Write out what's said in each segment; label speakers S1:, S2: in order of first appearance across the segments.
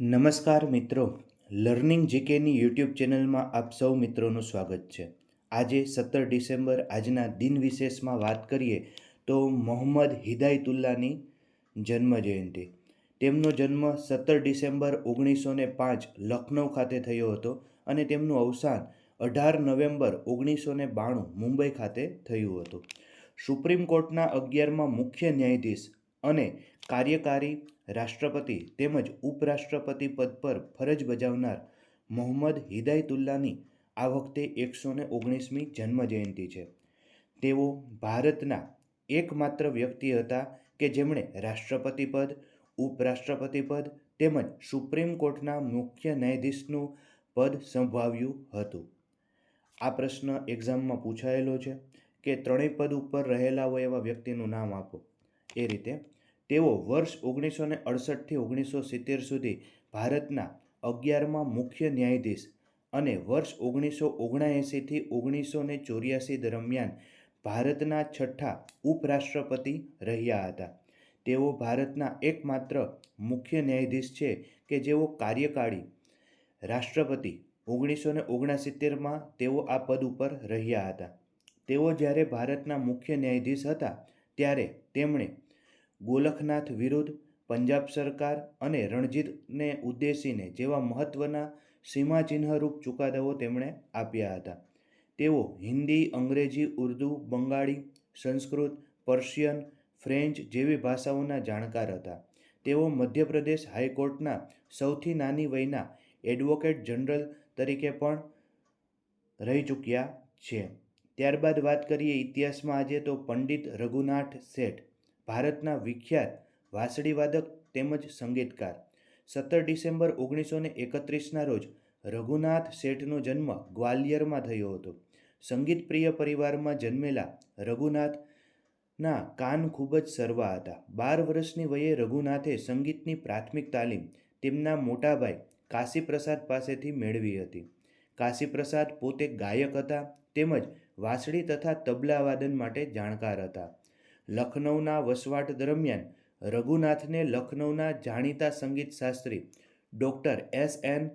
S1: નમસ્કાર મિત્રો. Learning જીકેની YouTube ચેનલમાં આપ સૌ મિત્રોનું સ્વાગત છે. આજે સત્તર ડિસેમ્બર, આજના દિન વિશેષમાં વાત કરીએ તો મોહમ્મદ હિદાયતુલ્લાની જન્મ જયંતિ તેમનો જન્મ સત્તર ડિસેમ્બર ઓગણીસો ને પાંચ લખનૌ ખાતે થયો હતો અને તેમનું અવસાન અઢાર નવેમ્બર ઓગણીસો ને બાણું મુંબઈ ખાતે થયું હતું. સુપ્રીમ કોર્ટના અગિયારમાં મુખ્ય ન્યાયાધીશ અને કાર્યકારી રાષ્ટ્રપતિ તેમજ ઉપરાષ્ટ્રપતિ પદ પર ફરજ બજાવનાર મોહમ્મદ હિદાયતુલ્લાની આ વખતે એકસો ને ઓગણીસમી જન્મજયંતિ છે. તેઓ ભારતના એકમાત્ર વ્યક્તિ હતા કે જેમણે રાષ્ટ્રપતિ પદ, ઉપરાષ્ટ્રપતિ પદ તેમજ સુપ્રીમ કોર્ટના મુખ્ય ન્યાયાધીશનું પદ સંભાવ્યું હતું. આ પ્રશ્ન એક્ઝામમાં પૂછાયેલો છે કે ત્રણેય પદ ઉપર રહેલા હોય એવા વ્યક્તિનું નામ આપો. એ રીતે તેઓ વર્ષ ઓગણીસો ને અડસઠથી ઓગણીસો સિત્તેર સુધી ભારતના અગિયારમાં મુખ્ય ન્યાયાધીશ અને વર્ષ ઓગણીસો ઓગણએંસીથી ઓગણીસો ને ચોર્યાસી દરમિયાન ભારતના છઠ્ઠા ઉપરાષ્ટ્રપતિ રહ્યા હતા. તેઓ ભારતના એકમાત્ર મુખ્ય ન્યાયાધીશ છે કે જેઓ કાર્યકારી રાષ્ટ્રપતિ. ઓગણીસો ને ઓગણસિત્તેરમાં તેઓ આ પદ ઉપર રહ્યા હતા. તેઓ જ્યારે ભારતના મુખ્ય ન્યાયાધીશ હતા, ત્યારે તેમણે ગોલખનાથ વિરુદ્ધ પંજાબ સરકાર અને રણજીતને ઉદ્દેશીને જેવા મહત્ત્વના સીમાચિહ્નરૂપ ચુકાદાઓ તેમણે આપ્યા હતા. તેઓ હિન્દી, અંગ્રેજી, ઉર્દૂ, બંગાળી, સંસ્કૃત, પર્શિયન, ફ્રેન્ચ જેવી ભાષાઓના જાણકાર હતા. તેઓ મધ્યપ્રદેશ હાઈકોર્ટના સૌથી નાની વયના એડવોકેટ જનરલ તરીકે પણ રહી ચૂક્યા છે. ત્યારબાદ વાત કરીએ ઇતિહાસમાં આજે તો પંડિત રઘુનાથ શેઠ ભારતના વિખ્યાત વાંસળીવાદક તેમજ સંગીતકાર. સત્તર ડિસેમ્બર ઓગણીસો ને એકત્રીસના રોજ રઘુનાથ શેઠનો જન્મ ગ્વાલિયરમાં થયો હતો. સંગીતપ્રિય પરિવારમાં જન્મેલા રઘુનાથના કાન ખૂબ જ સરવા હતા. બાર વર્ષની વયે રઘુનાથે સંગીતની પ્રાથમિક તાલીમ તેમના મોટાભાઈ કાશીપ્રસાદ પાસેથી મેળવી હતી. કાશીપ્રસાદ પોતે ગાયક હતા તેમજ વાંસળી તથા તબલા વાદન માટે જાણકાર હતા. લખનૌના વસવાટ દરમિયાન રઘુનાથને લખનૌના જાણીતા સંગીત શાસ્ત્રી ડૉક્ટર એસ એન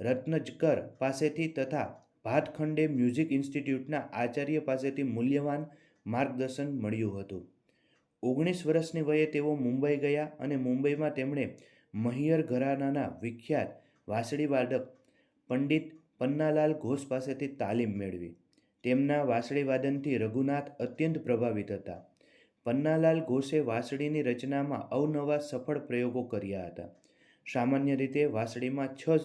S1: રત્નજકર પાસેથી તથા ભાતખંડે મ્યુઝિક ઇન્સ્ટિટ્યૂટના આચાર્ય પાસેથી મૂલ્યવાન માર્ગદર્શન મળ્યું હતું. ઓગણીસ વર્ષની વયે તેઓ મુંબઈ ગયા અને મુંબઈમાં તેમણે મહિયર ઘરાનાના વિખ્યાત વાંસળીવાદક પંડિત પન્નાલાલ ઘોષ પાસેથી તાલીમ મેળવી. તેમના વાંસળીવાદનથી રઘુનાથ અત્યંત પ્રભાવિત હતા. પન્નાલાલ ઘોષે વાંસળીની રચનામાં અવનવા સફળ પ્રયોગો કર્યા હતા. સામાન્ય રીતે વાંસળીમાં છ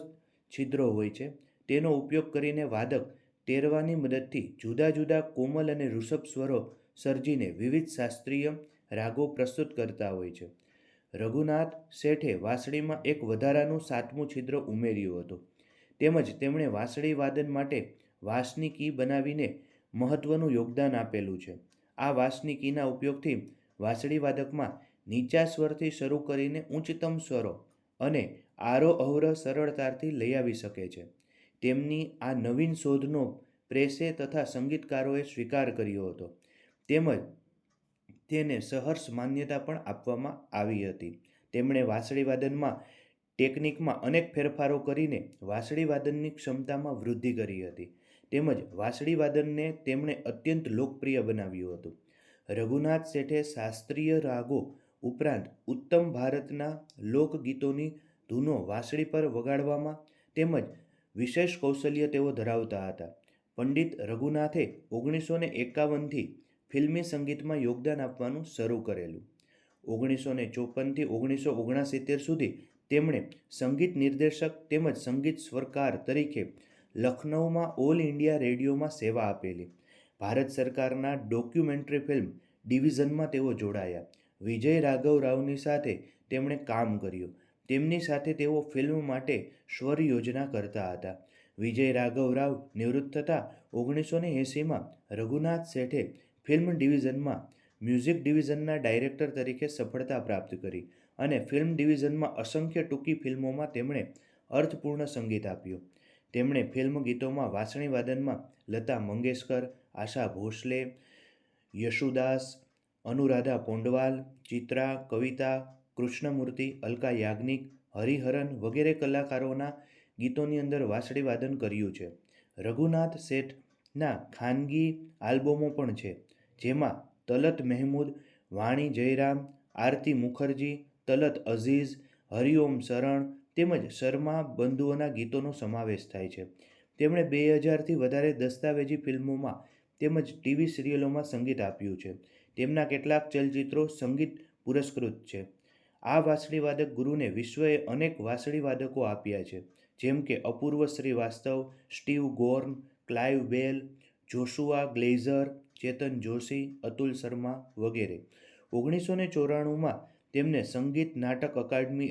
S1: છિદ્રો હોય છે. તેનો ઉપયોગ કરીને વાદક ટેરવાની મદદથી જુદા જુદા કોમલ અને ઋષભ સ્વરો સર્જીને વિવિધ શાસ્ત્રીય રાગો પ્રસ્તુત કરતા હોય છે. રઘુનાથ શેઠે વાંસળીમાં એક વધારાનું સાતમું છિદ્ર ઉમેર્યું હતું. તેમજ તેમણે વાંસળી વાદન માટે વાંસની કી બનાવીને મહત્ત્વનું યોગદાન આપેલું છે. આ વાસનિકીના ઉપયોગથી વાંસળી વાદકમાં નીચા સ્વરથી શરૂ કરીને ઉચ્ચતમ સ્વરો અને આરોહ અવરોહ સરળતાથી લઈ આવી શકે છે. તેમની આ નવીન શોધનો પ્રેસે તથા સંગીતકારોએ સ્વીકાર કર્યો હતો. તેમજ તેને સહર્ષ માન્યતા પણ આપવામાં આવી હતી. તેમણે વાંસળી વાદનમાં ટેકનિકમાં અનેક ફેરફારો કરીને વાંસળી વાદનની ક્ષમતામાં વૃદ્ધિ કરી હતી. તેમજ વાંસળી વાદનને તેમણે અત્યંત લોકપ્રિય બનાવ્યું હતું. રઘુનાથ શેઠે શાસ્ત્રીય રાગો ઉપરાંત ઉત્તમ ભારતના લોકગીતોની ધૂનો વાંસળી પર વગાડવામાં તેમજ વિશેષ કૌશલ્ય તેઓ ધરાવતા હતા. પંડિત રઘુનાથે ઓગણીસો ને એકાવનથી ફિલ્મી સંગીતમાં યોગદાન આપવાનું શરૂ કરેલું. ઓગણીસો ને ચોપનથી ઓગણીસો ઓગણસિત્તેર સુધી તેમણે સંગીત નિર્દેશક તેમજ સંગીત સ્વરકાર તરીકે લખનૌમાં ઓલ ઇન્ડિયા રેડિયોમાં સેવા આપેલી. ભારત સરકારના ડોક્યુમેન્ટરી ફિલ્મ ડિવિઝનમાં તેઓ જોડાયા. વિજય રાઘવ રાવની સાથે તેમણે કામ કર્યું. તેમની સાથે તેઓ ફિલ્મ માટે સ્વર યોજના કરતા હતા. વિજય રાઘવ રાવ નિવૃત્ત થતાં ઓગણીસો ને એંસીમાં રઘુનાથ શેઠે ફિલ્મ ડિવિઝનમાં મ્યુઝિક ડિવિઝનના ડાયરેક્ટર તરીકે સફળતા પ્રાપ્ત કરી અને ફિલ્મ ડિવિઝનમાં અસંખ્ય ટૂંકી ફિલ્મોમાં તેમણે અર્થપૂર્ણ સંગીત આપ્યું. તેમણે ફિલ્મ ગીતોમાં વાંસળી વાદનમાં લતા મંગેશકર, આશા ભોસલે, યશુદાસ, અનુરાધા પોંડવાલ, ચિત્રા, કવિતા, કૃષ્ણમૂર્તિ, અલકા યાજ્ઞિક, હરિહરન વગેરે કલાકારોના ગીતોની અંદર વાંસળી વાદન કર્યું છે. રઘુનાથ શેઠના ખાનગી આલ્બમો પણ છે, જેમાં તલત મહેમૂદ, વાણી જયરામ, આરતી મુખર્જી, તલત અઝીઝ, હરિઓમ શરણ તેમજ શર્મા બંધુઓના ગીતોનો સમાવેશ થાય છે. તેમણે બે હજારથી વધારે દસ્તાવેજી ફિલ્મોમાં તેમજ ટીવી સિરિયલોમાં સંગીત આપ્યું છે. તેમના કેટલાક ચલચિત્રો સંગીત પુરસ્કૃત છે. આ વાસળીવાદક ગુરુને વિશ્વએ અનેક વાસળીવાદકો આપ્યા છે, જેમ કે Apurva Srivastava Steve Gorn Clive Bell, Joshua Glaser, Chetan Joshi, Atul Sharma વગેરે. ઓગણીસો ચોરાણુંમાં તેમને સંગીત નાટક અકાદમી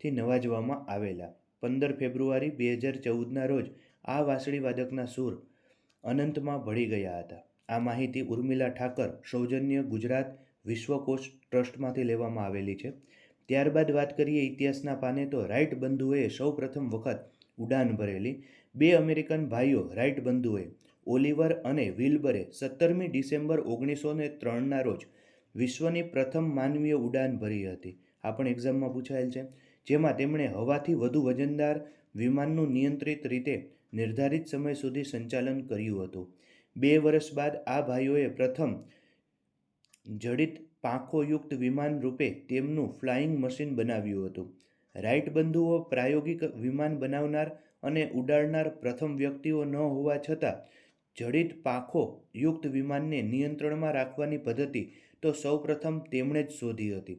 S1: એવોર્ડથી નવાજવામાં આવેલા. પંદર ફેબ્રુઆરી બે હજાર ચૌદના રોજ આ વાંસળીવાદકના સૂર અનંતમાં ભળી ગયા હતા. આ માહિતી ઉર્મિલા ઠાકર, સૌજન્ય ગુજરાત વિશ્વકોશ ટ્રસ્ટમાંથી લેવામાં આવેલી છે. ત્યારબાદ વાત કરીએ ઇતિહાસના પાને તો રાઇટ બંધુએ સૌ પ્રથમ વખત ઉડાન ભરેલી. બે અમેરિકન ભાઈઓ રાઇટ બંધુએ, ઓલિવર અને વિલ્બરે સત્તરમી ડિસેમ્બર ઓગણીસો ને ત્રણના રોજ વિશ્વની પ્રથમ માનવીય ઉડાન ભરી હતી. આ પણ એક્ઝામમાં પૂછાયેલ છે. જેમાં તેમણે હવાથી વધુ વજનદાર વિમાનનું નિયંત્રિત રીતે નિર્ધારિત સમય સુધી સંચાલન કર્યું હતું. બે વર્ષ બાદ આ ભાઈઓએ પ્રથમ જડિત પાંખોયુક્ત વિમાન રૂપે તેમનું ફ્લાઇંગ મશીન બનાવ્યું હતું. રાઇટ બંધુઓ પ્રાયોગિક વિમાન બનાવનાર અને ઉડાડનાર પ્રથમ વ્યક્તિઓ ન હોવા છતાં જડિત પાંખો યુક્ત વિમાનને નિયંત્રણમાં રાખવાની પદ્ધતિ તો સૌપ્રથમ તેમણે જ શોધી હતી.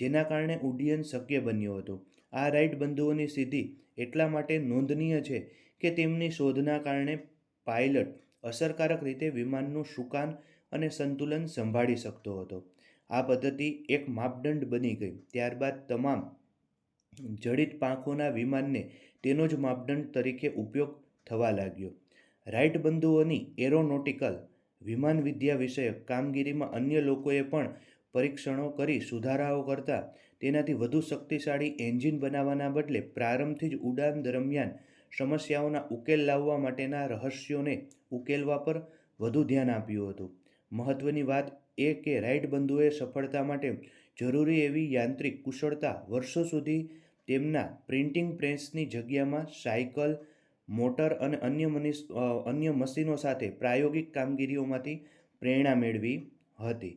S1: જેના કારણે ઉડ્ડયન શક્ય બન્યું હતું. આ રાઇટ બંધુઓની સિદ્ધિ એટલા માટે નોંધનીય છે કે તેમની શોધના કારણે પાયલટ અસરકારક રીતે વિમાનનું સુકાન અને સંતુલન સંભાળી શકતો હતો. આ પદ્ધતિ એક માપદંડ બની ગઈ. ત્યારબાદ તમામ જડિત પાંખોના વિમાનને તેનો જ માપદંડ તરીકે ઉપયોગ થવા લાગ્યો. રાઇટ બંધુઓની એરોનોટિકલ વિમાન વિદ્યા વિષયક કામગીરીમાં અન્ય લોકોએ પણ પરીક્ષણો કરી સુધારાઓ કરતા તેનાથી વધુ શક્તિશાળી એન્જિન બનાવવાના બદલે પ્રારંભથી જ ઉડાન દરમિયાન સમસ્યાઓના ઉકેલ લાવવા માટેના રહસ્યોને ઉકેલવા પર વધુ ધ્યાન આપ્યું હતું. મહત્ત્વની વાત એ કે રાઇટ બંધુએ સફળતા માટે જરૂરી એવી યાંત્રિક કુશળતા વર્ષો સુધી તેમના પ્રિન્ટિંગ પ્રેસની જગ્યામાં સાયકલ, મોટર અને અન્ય અન્ય મશીનો સાથે પ્રાયોગિક કામગીરીઓમાંથી પ્રેરણા મેળવી હતી.